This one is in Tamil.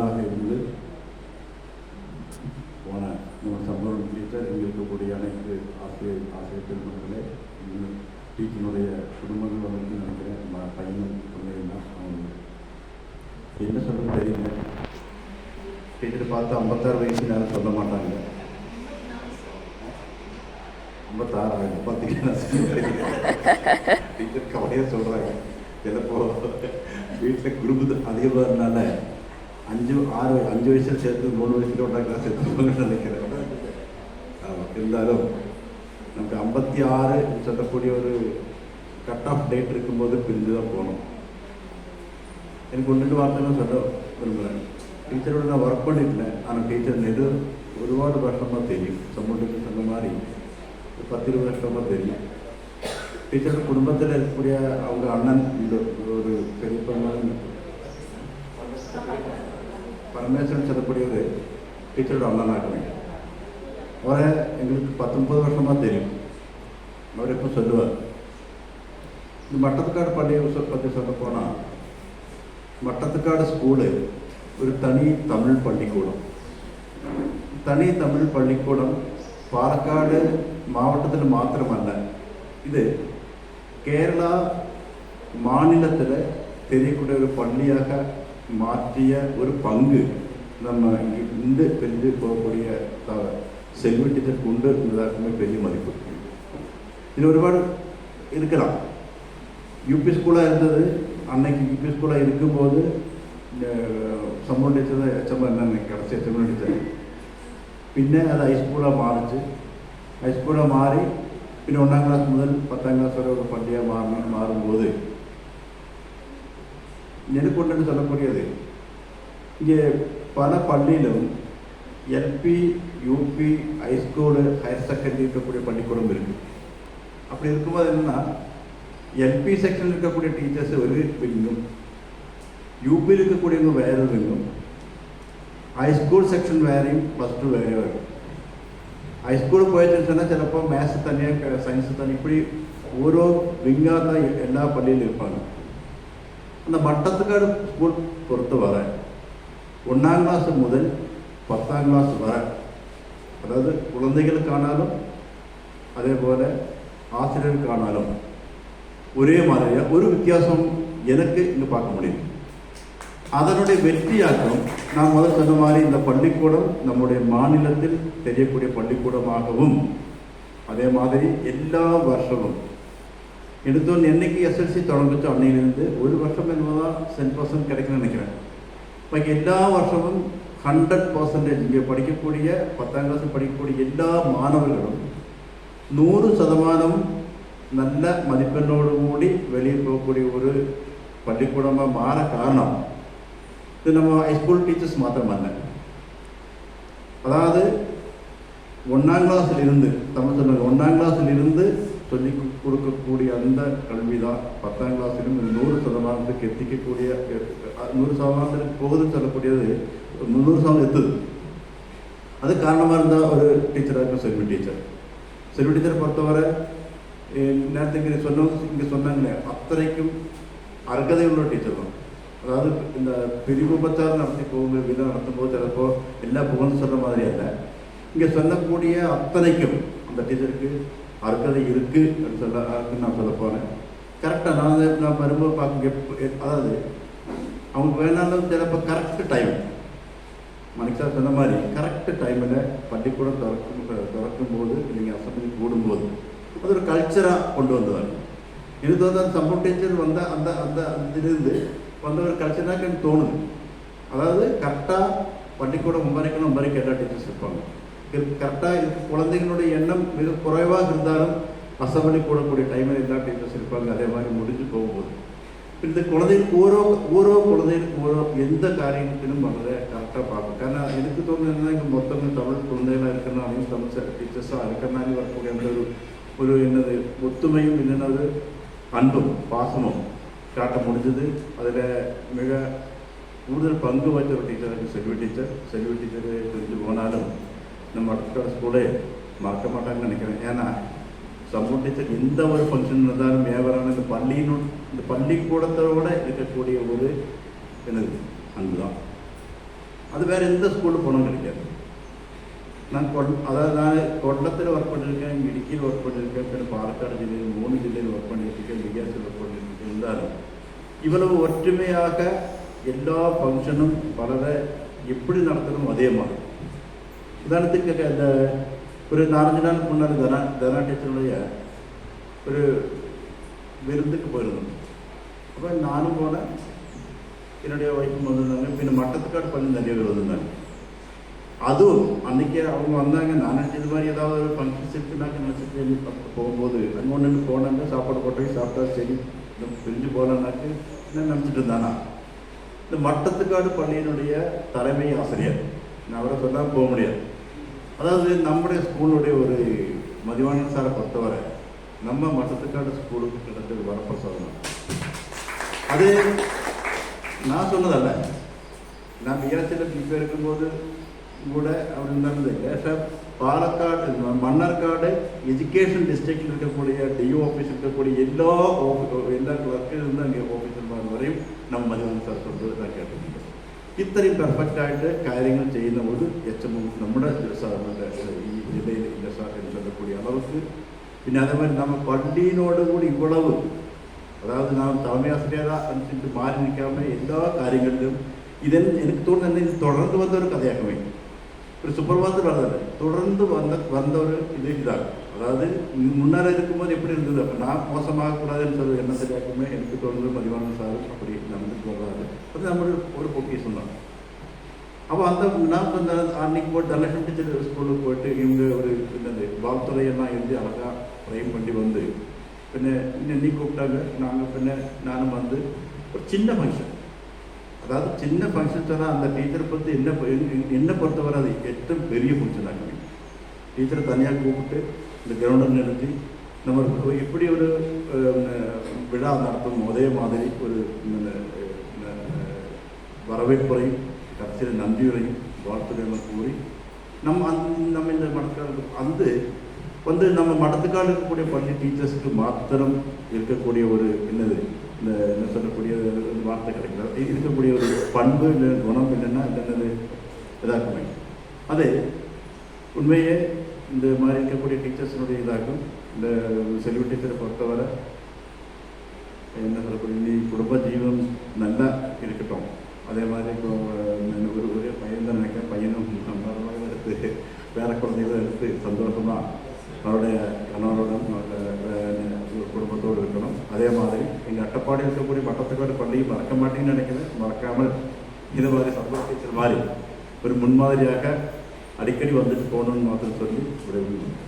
நெடுந்தூராக இருந்து போன நம்ம சம்பளம் டீச்சர் இங்கே இருக்கக்கூடிய அனைத்து ஆசிரியர் ஆசிரியர் பெருமக்களே டீச்சருடைய குடும்பங்கள் வந்து நினைக்கிறேன். ம- பையனும் அவங்க. என்ன சொல்றது தெரியல. டீச்சர் பார்த்து ஐம்பத்தாறு வயசு யாரும் சொல்ல மாட்டாங்க. ஐம்பத்தாறு பார்த்தீங்கன்னா டீச்சர் கவலையாக சொல்கிறாங்க சிலப்போ வீட்டில் குடும்பத்தை அதிகமாக இருந்தால அஞ்சு ஆறு அஞ்சு வயசில் சேர்த்து மூணு வயசுல ஒன்றா கிளாஸ் சேர்த்துக்கோங்கன்னு நினைக்கிறேன் ஆமாம் இருந்தாலும் நமக்கு ஐம்பத்தி ஆறு சொல்லக்கூடிய ஒரு கட் ஆஃப் டேட் இருக்கும்போது பிரிஞ்சு தான் போகணும் எனக்கு ஒன்று ரெண்டு வார்த்தை சொல்ல விரும்புகிறேன் டீச்சரோட நான் ஒர்க் பண்ணியிருந்தேன் ஆனால் டீச்சர் நெடு ஒருபாடு வருஷமாக தெரியும் சம்பளத்துக்கு சொன்ன மாதிரி ஒரு பத்து இருபது வருஷமாக தெரியும் டீச்சரோட குடும்பத்தில் இருக்கக்கூடிய அவங்க அண்ணன் இந்த പരമേശ്വരൻ ചെറുപ്പടിയൊരു ടീച്ചറുടെ അണ്ണനായിട്ട് വേണ്ടി അവരെ എങ്ങൾക്ക് പത്തൊമ്പത് വർഷമാ തരും. അവരിപ്പോൾ ചൊല്ലുക ഇത് മട്ടത്തക്കാട് പള്ളി പള്ളി ചെന്നപ്പോണ മട്ടത്തക്കാട് സ്കൂൾ ഒരു തനി തമിഴ് പള്ളിക്കൂടം. തനി തമിഴ് പള്ളിക്കൂടം പാലക്കാട് മാവട്ടത്തിൽ മാത്രമല്ല ഇത് കേരള மாநிலத்தில் தெரியக்கூடிய ஒரு பள்ளியாக மாற்றிய ஒரு பங்கு நம்ம இருந்து பிரிஞ்சு போகக்கூடிய செல்வத்திட்டத்திற்கு உண்டு என்பதற்குமே பெரிய மதிப்பு. இது ஒருபாடு இருக்கலாம். யூபி ஸ்கூலாக இருந்தது. அன்னைக்கு யூபி ஸ்கூலாக இருக்கும்போது இந்த சம்பவம் டீச்சர் தான் எச்சம் என்னன்னு கிடச்சி எச்சம் டீச்சர் പിന്നെ അത് ഹൈസ്കൂളാണ് മാറിച്ച് ഹൈസ്കൂളാണ് മാറി പിന്നെ ഒന്നാം ക്ലാസ് മുതൽ പത്താം ക്ലാസ് വരെയൊക്കെ പള്ളിയാണ് മാറി മാറുമ്പോൾ மாறும்போது எனக்கு ஒன்று சொல்லக்கூடியது இங்கே பல பள்ளியிலும் LP UP high school higher secondary இருக்கக்கூடிய பள்ளிக்கூடம் இருக்கு அப்படி இருக்கும்போது என்னன்னா எல்பி செக்ஷனில் இருக்கக்கூடிய டீச்சர்ஸ் ஒரு விங்கும் யூபியில் இருக்கக்கூடியவங்க வேற விங்கும் ഹൈസ്കൂൾ സെക്ഷൻ വേറെയും പ്ലസ് ടു വേറെ വരും ഹൈസ്കൂളിൽ പോയെന്ന് சொன்னால் ചിലപ്പോൾ மேத்ஸ் தனியாக சயின்ஸ் தனி இப்படி ஓரோ விங்காக தான் எல்லா பள்ளியிலும் இருப்பாங்க அந்த மட்டத்துக்காடு ஸ்கூல் பொறுத்து வர. ஒன்றாம் கிளாஸ் முதல் பத்தாம் கிளாஸ் வர. அதாவது குழந்தைகளுக்கானாலும் அதே போல் ஆசிரியருக்கானாலும் ஒரே மாதிரியாக ஒரு வித்தியாசம் எனக்கு இங்கே பார்க்க முடியும். அதனுடைய வெற்றியாக்கம் நான் முதல் சொன்ன மாதிரி இந்த பள்ளிக்கூடம் நம்முடைய மாநிலத்தில் தெரியக்கூடிய பள்ளிக்கூடமாகவும் அதே மாதிரி எல்லா வருஷமும் எடுத்தோன்னு என்னைக்கு எஸ்எல்சி தொடங்குச்சோ அன்னையிலேருந்து ஒரு வருஷம் என்னதான் சென்ட் பர்சன்ட் கிடைக்கணும்னு நினைக்கிறேன். இப்போ எல்லா வருஷமும் ஹண்ட்ரட் பர்சன்டேஜ் இங்கே படிக்கக்கூடிய பத்தாம் கிளாஸ் படிக்கக்கூடிய எல்லா மாணவர்களும் நூறு சதமானம் நல்ல மதிப்பெண்ணோடு கூடி வெளியே போகக்கூடிய ஒரு பள்ளிக்கூடமாக மாற காரணம் இது நம்ம ஹைஸ்கூல் டீச்சர்ஸ் மாத்திரமல்ல. அதாவது ஒன்றாம் கிளாஸில் இருந்து தமிழ் சொல்லுங்க ஒன்றாம் கிளாஸில் இருந்து சொல்லி கொடுக்கக்கூடிய அந்த கல்வி தான் பத்தாம் கிளாஸிலும் நூறு சதமானத்துக்கு எத்திக்கக்கூடிய நூறு சதமானத்துக்கு போகுதுன்னு சொல்லக்கூடியது ஒரு முந்நூறு சதம் எத்துது. அது காரணமாக இருந்தால் ஒரு டீச்சராக இருக்கும் செல்வி டீச்சர் செல்வி டீச்சரை பொறுத்தவரை நேரத்துக்கு இங்கே சொன்ன இங்கே சொன்னாங்களே அத்தனைக்கும் அர்ஹதையுள்ள டீச்சர் தான். அதாவது இந்த பிரிவு உபச்சாரம் நடத்தி போகும்போது விழா நடத்தும்போது சிலப்போ எல்லா புகழ்ந்து சொல்கிற மாதிரி அல்ல. இங்கே சொல்லக்கூடிய அத்தனைக்கும் அந்த டீச்சருக்கு அர்ஹதை இருக்கு அப்படின்னு சொல்ல நான் சொல்ல போனேன் கரெக்டாக நான் வந்து நான் வரும்போது பார்க்க எப்போ அதாவது அவங்க வேணாலும் சிலப்போ கரெக்ட் டைம் மணிக் சொன்ன மாதிரி கரெக்ட் டைமில் பள்ளிக்கூடம் திறக்கும் திறக்கும் போது நீங்கள் அசம்பிளி கூடும்போது அது ஒரு கல்ச்சராக கொண்டு வந்தவர். எனக்கு வந்து அந்த சம்பவம் டீச்சர் வந்த அந்த அந்த இதிலிருந்து வந்த ஒரு கல்ச்சராக எனக்கு தோணுது. அதாவது கரெக்டாக பள்ளிக்கூடம் ஒன்பரைக்கணும் ஒன்பரைக்கு எல்லா டீச்சர்ஸ் இருப்பாங்க. கரெக்டாக இருக்க குழந்தைங்களுடைய எண்ணம் மிக குறைவாக இருந்தாலும் அசம்பிளி கூடக்கூடிய டைமில் எல்லா டீச்சர்ஸ் இருப்பாங்க அதே மாதிரி முடிஞ்சு போகும்போது இந்த குழந்தைகளுக்கு ஓரோ ஓரோ குழந்தைகளுக்கு ஓரோ எந்த காரியத்திலும் வர்றதை கரெக்டாக பார்ப்போம் காரணம் எனக்கு தோணுது என்னன்னா இங்கே மொத்தமே தமிழ் குழந்தைகளாக இருக்கிறனாலையும் தமிழ் டீச்சர்ஸாக இருக்கிறனாலையும் வரக்கூடிய அந்த ஒரு ஒரு என்னது ஒத்துமையும் என்னென்னது அன்பும் பாசமும் காட்ட முடிஞ்சது அதில் மிக கூடுதல் பங்கு வச்ச ஒரு teacher Selvi teacher Selvi teacher பிரிஞ்சு போனாலும் இந்த மட்டத்தோட ஸ்கூலு மறக்க மாட்டாங்கன்னு நினைக்கிறேன். ஏன்னா சமூக டீச்சர் எந்த ஒரு ஃபங்க்ஷன் இருந்தாலும் மேவரான இந்த பள்ளியினு இந்த பள்ளிக்கூடத்தோட இருக்கக்கூடிய ஒரு எனது அங்கு தான் அது வேறு எந்த ஸ்கூலில் போனோம் கிடைக்காது நான் கொட் அதாவது நான் கொல்லத்தில் ஒர்க் பண்ணியிருக்கேன் இடுக்கியில் ஒர்க் பண்ணியிருக்கேன் பின்ன பாலக்காடு ஜில்லையில் மூணு ஜில்லையில் ஒர்க் பண்ணியிருக்கேன் விகாசில் ஒர்க் பண்ணியிருக்கேன் இருந்தாலும் இவ்வளவு ஒற்றுமையாக எல்லா ஃபங்க்ஷனும் பலரை எப்படி நடத்தணும் அதே மாதிரி. உதாரணத்துக்கு இந்த ஒரு நாலஞ்சு நாள் முன்னாடி தனா தனா டீச்சருடைய ஒரு விருந்துக்கு போயிருந்தோம். அப்போ நானும் போனேன். என்னுடைய ஒய்ஃபும் வந்திருந்தாங்க. பின்ன மட்டத்துக்காடு பண்ணி நிறைய பேர் வந்திருந்தாங்க. அதுவும் அன்னைக்கு அவங்க வந்தாங்க. நான் இது மாதிரி ஏதாவது ஒரு ஃபங்க்ஷன்ஸ் இருக்குனாக்க நினச்சிட்டு அப்போ போகும்போது அங்கே ஒன்று போனாங்க சாப்பாடு போட்டு சாப்பிட்டா சரி. இன்னும் பிரிஞ்சு போகலான்னாக்கு என்ன நினச்சிட்டு இருந்தானா? இந்த மட்டத்துக்காடு பள்ளியினுடைய தலைமை ஆசிரியர். நான் அவரை சொன்னால் போக முடியாது. அதாவது நம்முடைய ஸ்கூலுடைய ஒரு மதிவான சாரை பொறுத்தவரை நம்ம மட்டத்துக்கான ஸ்கூலுக்கு கிடைத்தது வரப்பிரசாதம். அது நான் சொன்னதல்ல. நான் வியாசத்தில் பிபி இருக்கும்போது கூட அவர் நடந்தது இல்லை. பாலக்காடு மன்னார்காடு எஜுகேஷன் டிஸ்ட்ரிக்டில் இருக்கக்கூடிய டிஓ ஆஃபீஸ் இருக்கக்கூடிய எல்லா எல்லா கிளர்க்கு இருந்து அங்கே ஆஃபீஸர் வரையும் நம்ம மதிவான சார் சொல்றது நான் கேட்டிருக்கேன் ഇത്രയും പെർഫെക്റ്റായിട്ട് കാര്യങ്ങൾ ചെയ്യുന്ന ഒരു എച്ച് എം നമ്മുടെ സാറിന്റെ ഈ ജില്ലയിൽ ഇല്ല സാർ കൂടിയാണ് അവർക്ക് പിന്നെ അതേമാതിരി നമ്മൾ പള്ളിയിനോട് കൂടി ഇവളവ്. അതായത് നാം തലമയാസ്ത്രേത അനുസരിച്ച് മാറി നിൽക്കാവുന്ന എല്ലാ കാര്യങ്ങളിലും ഇതെ എനിക്ക് തോന്നുന്നു തന്നെ ഇത് തുടർന്ന് വന്ന ഒരു കഥയാക്കമേ ഒരു സൂപ്പർവൈസർ പറഞ്ഞത് തുടർന്ന് വന്ന വന്ന ഒരു ഇത് ഇതാണ്. அதாவது முன்னால் இருக்கும்போது எப்படி இருந்தது? அப்போ நான் மோசமாக கூடாதுன்னு சொல்லி என்ன சரியாக்குமே எனக்கு தொடர்ந்து மதிவான சார் அப்படி நடந்துட்டு வர்றாரு அது நம்மளோட ஒரு பொக்கிஷன் தான். அப்போ அந்த நான் அந்த அன்னைக்கு போட்டு தனலட்சுமி டீச்சர் ஸ்கூலுக்கு போயிட்டு இவங்க ஒரு என்னது பால்துறையெல்லாம் எழுதி அழகாக ஃப்ரேம் பண்ணி வந்து பின்ன இன்னும் நீ கூப்பிட்டாங்க. நாங்கள் பின்ன நானும் வந்து ஒரு சின்ன ஃபங்க்ஷன் அதாவது சின்ன ஃபங்க்ஷன் சொன்னால் அந்த டீச்சரை பொறுத்து என்ன என்னை பொறுத்தவரை அது எட்டும் பெரிய ஃபங்க்ஷன் ஆகுது டீச்சரை தனியாக கூப்பிட்டு இந்த கிரவுண்டில் நிறுத்தி நம்ம இப்படி எப்படி ஒரு அஹ், விழா நடத்தும் அதே மாதிரி ஒரு அஹ், வரவேற்புரையும் கடைசியில் நன்றியுரையும் வாழ்த்துறையும் கூறி நம்ம அந் நம்ம இந்த மடக்காடு அந்த வந்து நம்ம மடத்துக்காடு இருக்கக்கூடிய பள்ளி டீச்சர்ஸ்க்கு மாத்திரம் இருக்கக்கூடிய ஒரு என்னது இந்த என்ன சொல்லக்கூடிய வார்த்தை கிடைக்கிறது இருக்கக்கூடிய ஒரு பண்பு இல்லை குணம் இல்லைன்னா என்னது இதாக்குமே அது உண்மையே இந்த மாதிரி இருக்கக்கூடிய டீச்சர்ஸினுடைய இதாகும். இந்த செல்வி டீச்சரை பொறுத்தவரை என்ன சொல்லக்கூடிய நீ குடும்ப ஜீவனம் நல்லா இருக்கட்டும். அதே மாதிரி இப்போ ஒரு ஒரே பையன் தான் நினைக்கிறேன். பையனும் மருமகளும் எடுத்து வேற குழந்தைகளும் எடுத்து சந்தோஷமாக அவருடைய கணவருடன் அவருடைய குடும்பத்தோடு இருக்கணும். அதே மாதிரி எங்கள் அட்டப்பாடி இருக்கக்கூடிய மட்டத்துக்காடு பள்ளியும் மறக்க மாட்டேன்னு நினைக்கிறேன். மறக்காமல் இது மாதிரி சந்தோஷ டீச்சர் மாதிரி ஒரு முன்மாதிரியாக அடிக்கடி வந்துட்டு போகணும்னு மாத்திரம் சொல்லி விடைபெறுகிறேன்.